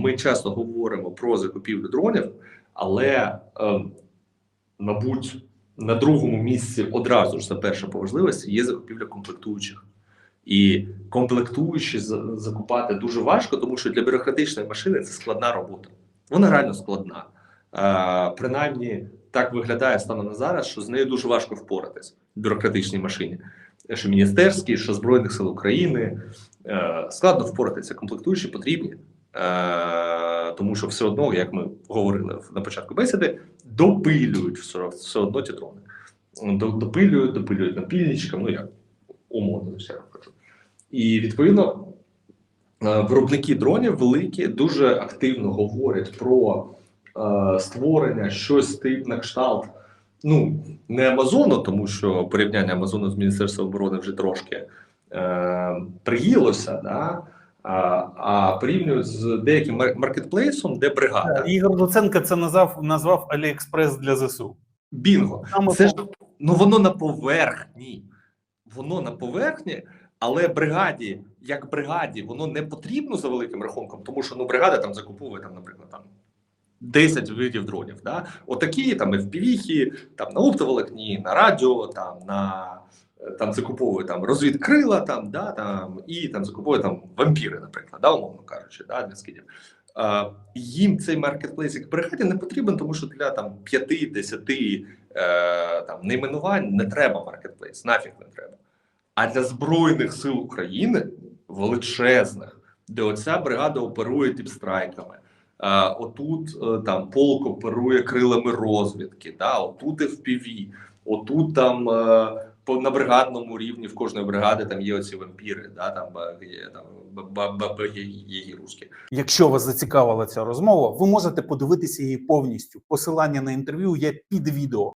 Ми часто говоримо про закупівлю дронів, але, е, мабуть, на другому місці одразу ж за перше по важливості є закупівля комплектуючих. І комплектуючі закупати дуже важко, тому що для бюрократичної машини це складна робота. Вона реально складна. Е, принаймні, так виглядає станом на зараз, що з нею дуже важко впоратись в бюрократичній машині. Що міністерській, що Збройних сил України. Е, складно впоратися, комплектуючі потрібні. Е, тому що все одно, як ми говорили на початку бесіди, допилюють все, все одно ті дрони. До- Допилюють, допилюють напільничкам, ну як умовно ще кажу. І відповідно е, виробники дронів великі дуже активно говорять про е, створення щось тип на кшталт. Ну, не Амазону, тому що порівняння Амазону з Міністерством оборони вже трошки е, приїлося, да? А, а порівнюють з деяким маркетплейсом, де бригада. Ігор Луценко це назвав назвав Аліекспрес для ЗСУ. Бінго. Саме Це ж ну воно на поверхні. Воно на поверхні, але бригаді, як бригаді, воно не потрібно за великим рахунком, тому що ну бригада там закуповує там, наприклад, там 10 видів дронів. Да? Отакі там FPV, там на оптоволокні, на радіо, там на там закуповує там розвідкрила, там, да, там, і там закуповує там вампіри, наприклад, да, умовно кажучи, да, для скидів. Е, їм цей маркетплейс як бригаді не потрібен, тому що для там 5-10 е, там найменувань не треба маркетплейс, нафіг не треба. А для Збройних сил України величезних, де оця бригада оперує тіпстрайками. Е, отут е, там полк оперує крилами розвідки, да, отут FPV, отут там е, по на бригадному рівні в кожної бригади там є оці вампіри, да, там є там є русські. Якщо вас зацікавила ця розмова, ви можете подивитися її повністю. Посилання на інтерв'ю є під відео.